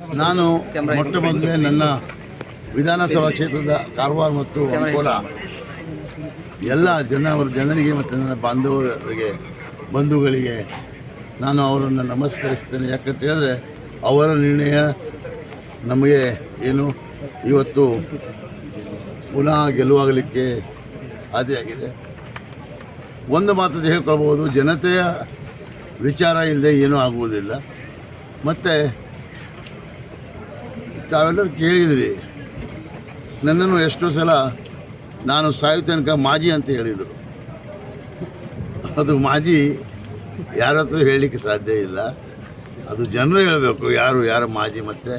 ನಾನು ಮೊಟ್ಟ ಮೊದಲೇ ನನ್ನ ವಿಧಾನಸಭಾ ಕ್ಷೇತ್ರದ ಕಾರವಾರ ಮತ್ತು ಅಂಕೋಲ ಎಲ್ಲ ಜನವರ ಜನರಿಗೆ ಮತ್ತು ನನ್ನ ಬಾಂಧವರಿಗೆ, ಬಂಧುಗಳಿಗೆ ನಾನು ಅವರನ್ನು ನಮಸ್ಕರಿಸ್ತೇನೆ. ಯಾಕಂತ ಹೇಳಿದ್ರೆ ಅವರ ನಿರ್ಣಯ ನಮಗೆ ಏನು, ಇವತ್ತು ಪುನಃ ಗೆಲುವಾಗಲಿಕ್ಕೆ ಆದಿಯಾಗಿದೆ. ಒಂದು ಮಾತು ಹೇಳ್ಕೊಳ್ಬೋದು ಜನತೆಯ ವಿಚಾರ ಇಲ್ಲದೆ ಏನೂ ಆಗುವುದಿಲ್ಲ. ಮತ್ತು ತಾವೆಲ್ಲರೂ ಕೇಳಿದಿರಿ. ನನ್ನನ್ನು ಎಷ್ಟೋ ಸಲ ನಾನು ಸಾಯುತನಕ ಮಾಜಿ ಅಂತ ಹೇಳಿದರು. ಅದು ಮಾಜಿ ಯಾರ ಹತ್ರ ಹೇಳಲಿಕ್ಕೆ ಸಾಧ್ಯ ಇಲ್ಲ. ಅದು ಜನರು ಹೇಳಬೇಕು ಯಾರು ಯಾರು ಮಾಜಿ ಮತ್ತು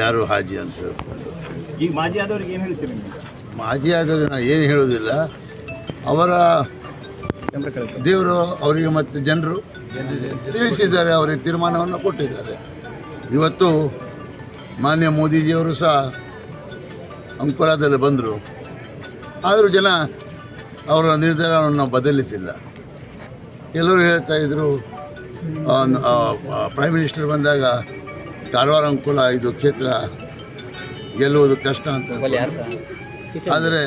ಯಾರು ಹಾಜಿ ಅಂತ ಹೇಳ್ಕೊಂಡು. ಈಗ ಮಾಜಿ ಆದವ್ರಿಗೆ ಏನು ಹೇಳ್ತೀರಿ ಮಾಜಿ ಆದವ್ರಿಗೆ ನಾನು ಏನು ಹೇಳೋದಿಲ್ಲ. ಅವರ ದೇವರು ಅವರಿಗೆ ಮತ್ತು ಜನರು ತಿಳಿಸಿದ್ದಾರೆ ಅವರಿಗೆ ತೀರ್ಮಾನವನ್ನು ಕೊಟ್ಟಿದ್ದಾರೆ. ಇವತ್ತು ಮಾನ್ಯ ಮೋದಿಜಿಯವರು ಸಹ ಅಂಕೋಲಾದಲ್ಲಿ ಬಂದರು. ಆದರೂ ಜನ ಅವರ ನಿರ್ಧಾರವನ್ನು ಬದಲಿಸಿಲ್ಲ. ಎಲ್ಲರೂ ಹೇಳ್ತಾ ಇದ್ದರು ಪ್ರೈಮ್ ಮಿನಿಸ್ಟರ್ ಬಂದಾಗ ಕಾರವಾರ ಅಂಕೋಲ ಇದು ಕ್ಷೇತ್ರ ಗೆಲ್ಲುವುದು ಕಷ್ಟ ಅಂತ ಆದರೆ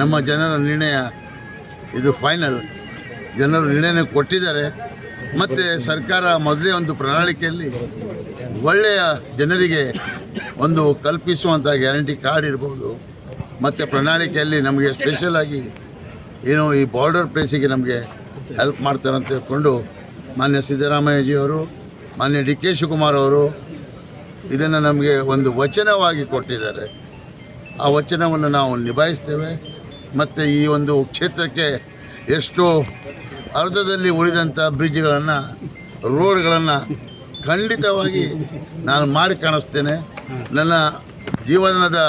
ನಮ್ಮ ಜನರ ನಿರ್ಣಯ ಇದು ಫೈನಲ್ ಜನರು ನಿರ್ಣಯ ಕೊಟ್ಟಿದ್ದಾರೆ. ಮತ್ತು ಸರ್ಕಾರ ಮೊದಲೇ ಒಂದು ಪ್ರಣಾಳಿಕೆಯಲ್ಲಿ ಒಳ್ಳೆಯ ಜನರಿಗೆ ಒಂದು ಕಲ್ಪಿಸುವಂಥ ಗ್ಯಾರಂಟಿ ಕಾರ್ಡ್ ಇರ್ಬೋದು. ಮತ್ತು ಪ್ರಣಾಳಿಕೆಯಲ್ಲಿ ನಮಗೆ ಸ್ಪೆಷಲ್ ಆಗಿ ಏನು ಈ ಬಾರ್ಡರ್ ಪ್ಲೇಸಿಗೆ ನಮಗೆ ಹೆಲ್ಪ್ ಮಾಡ್ತಾರೆ ಅಂತ ತಿಳ್ಕೊಂಡು ಮಾನ್ಯ ಸಿದ್ದರಾಮಯ್ಯಜಿಯವರು, ಮಾನ್ಯ ಡಿ ಕೆ ಶಿವಕುಮಾರ್ ಅವರು ಇದನ್ನು ನಮಗೆ ಒಂದು ವಚನವಾಗಿ ಕೊಟ್ಟಿದ್ದಾರೆ. ಆ ವಚನವನ್ನು ನಾವು ನಿಭಾಯಿಸ್ತೇವೆ. ಮತ್ತು ಈ ಒಂದು ಕ್ಷೇತ್ರಕ್ಕೆ ಎಷ್ಟೋ ಅರ್ಧದಲ್ಲಿ ಉಳಿದಂಥ ಬ್ರಿಡ್ಜ್ಗಳನ್ನು ರೋಡ್ಗಳನ್ನು ಖಂಡಿತವಾಗಿ ನಾನು ಮಾಡಿ ಕಾಣಿಸ್ತೇನೆ. ನನ್ನ ಜೀವನದ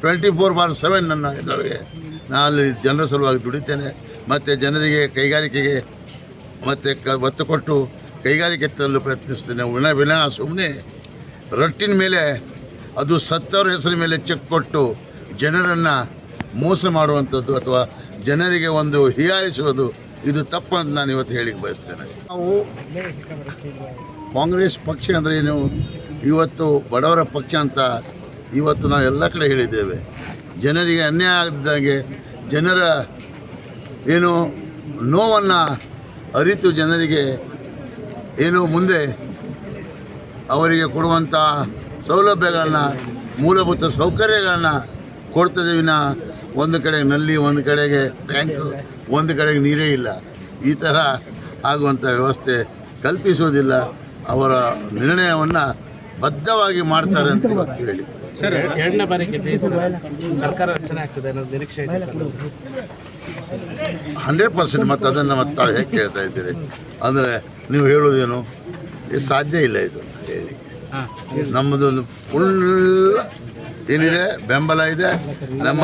ಟ್ವೆಂಟಿ ಫೋರ್ ಬಾರ್ ಸೆವೆನ್ ನನ್ನ ಇದರೊಳಗೆ ನಾನು ಅಲ್ಲಿ ಜನರ ಸಲುವಾಗಿ ದುಡಿತೇನೆ. ಮತ್ತು ಜನರಿಗೆ ಕೈಗಾರಿಕೆಗೆ ಮತ್ತು ಕ ಒತ್ತು ಕೊಟ್ಟು ಕೈಗಾರಿಕೆ ತರಲು ಪ್ರಯತ್ನಿಸ್ತೇನೆ. ವಿನ ವಿನ ಸುಮ್ಮನೆ ರಟ್ಟಿನ ಮೇಲೆ ಅದು ಸತ್ತವರ ಹೆಸರಿನ ಮೇಲೆ ಚೆಕ್ ಕೊಟ್ಟು ಜನರನ್ನು ಮೋಸ ಮಾಡುವಂಥದ್ದು ಅಥವಾ ಜನರಿಗೆ ಒಂದು ಹೀಯಾಳಿಸುವುದು ಇದು ತಪ್ಪು ಅಂತ ನಾನು ಇವತ್ತು ಹೇಳಿಕ್ಕೆ ಬಯಸ್ತೇನೆ. ನಾವು ಕಾಂಗ್ರೆಸ್ ಪಕ್ಷ ಅಂದರೆ ಏನು? ಇವತ್ತು ಬಡವರ ಪಕ್ಷ ಅಂತ ಇವತ್ತು ನಾವು ಎಲ್ಲ ಕಡೆ ಹೇಳಿದ್ದೇವೆ. ಜನರಿಗೆ ಅನ್ಯಾಯ ಆಗದಿದ್ದಂಗೆ ಜನರ ಏನು ನೋವನ್ನು ಅರಿತು ಜನರಿಗೆ ಏನು ಮುಂದೆ ಅವರಿಗೆ ಕೊಡುವಂಥ ಸೌಲಭ್ಯಗಳನ್ನು, ಮೂಲಭೂತ ಸೌಕರ್ಯಗಳನ್ನು ಕೊಡ್ತದೆ ವಿನ ಒಂದು ಕಡೆಗೆ ನಲ್ಲಿ, ಒಂದು ಕಡೆಗೆ ಟ್ಯಾಂಕ್, ಒಂದು ಕಡೆಗೆ ನೀರೇ ಇಲ್ಲ. ಈ ಥರ ಆಗುವಂಥ ವ್ಯವಸ್ಥೆ ಕಲ್ಪಿಸುವುದಿಲ್ಲ. ಅವರ ನಿರ್ಣಯವನ್ನು ಬದ್ಧವಾಗಿ ಮಾಡ್ತಾರೆ ಅಂತ ಇವತ್ತು ಹೇಳಿ. ಸರ್ ಎರಡನೇ ಬಾರಿಗೆ ಸರ್ಕಾರ ರಚನೆ ಆಗ್ತದೆ ಅನ್ನೋದು ನಿರೀಕ್ಷೆ ಹಂಡ್ರೆಡ್ ಪರ್ಸೆಂಟ್ ಮತ್ತು ಅದನ್ನು ಮತ್ತೆ ತಾವು ಹೇಗೆ ಕೇಳ್ತಾ ಇದ್ದೀರಿ? ಅಂದರೆ ನೀವು ಹೇಳೋದೇನು ಇದು ಸಾಧ್ಯ ಇಲ್ಲ ಇದು ಹೇಳಿ. ಹಾಂ. ನಮ್ಮದು ಫುಲ್ ಏನಿದೆ? ಬೆಂಬಲ ಇದೆ. ನಮ್ಮ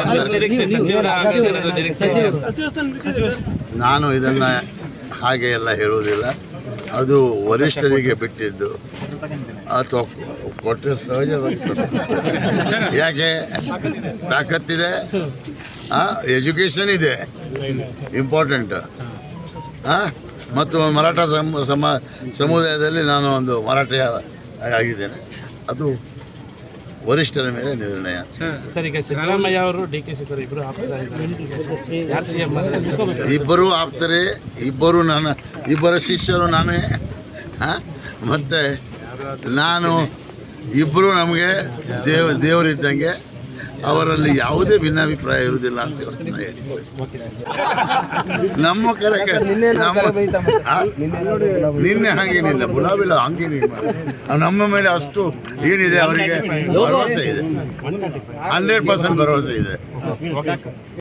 ನಾನು ಇದನ್ನು ಹಾಗೆ ಎಲ್ಲ ಹೇಳುವುದಿಲ್ಲ. ಅದು ವರಿಷ್ಠರಿಗೆ ಬಿಟ್ಟಿದ್ದು. ಕೊಟ್ಟರೆ ಸಹಜವಾಗಿ. ಯಾಕೆ? ತಾಕತ್ತಿದೆ. ಎಜುಕೇಷನ್ ಇದೆ. ಇಂಪಾರ್ಟೆಂಟ್ ಮತ್ತು ಮರಾಠ ಸಮ ಸಮುದಾಯದಲ್ಲಿ ನಾನು ಒಂದು ಮರಾಠ ಆಗಿದ್ದೇನೆ. ಅದು ವರಿಷ್ಠರ ಮೇಲೆ ನಿರ್ಣಯ. ಸರ್ ಈಗ ಸಿದ್ದರಾಮಯ್ಯ ಅವರು ಡಿ ಕೆ ಶಿವಕುಮಾರ್ ಇಬ್ಬರು ಎಂ ಇಬ್ಬರು ಆಪ್ತರೆ ಇಬ್ಬರು ಶಿಷ್ಯರು ನಾನೇ? ಮತ್ತೆ ನಾನು ಇಬ್ಬರು ನಮಗೆ ದೇವ ದೇವರಿದ್ದಂಗೆ. ಅವರಲ್ಲಿ ಯಾವುದೇ ಭಿನ್ನಾಭಿಪ್ರಾಯ ಇರುವುದಿಲ್ಲ ಅಂತ ನಮ್ಮ ಆ? ನಿನ್ನೆ ಹಾಗೇನಿಲ್ಲ ಗುಲಾಬಿಲ್ಲ ಹಂಗೇನಿಲ್ಲ ನಮ್ಮ ಮೇಲೆ ಅಷ್ಟು ಏನಿದೆ ಅವರಿಗೆ ಭರವಸೆ ಇದೆ ಹಂಡ್ರೆಡ್ ಪರ್ಸೆಂಟ್ ಭರವಸೆ ಇದೆ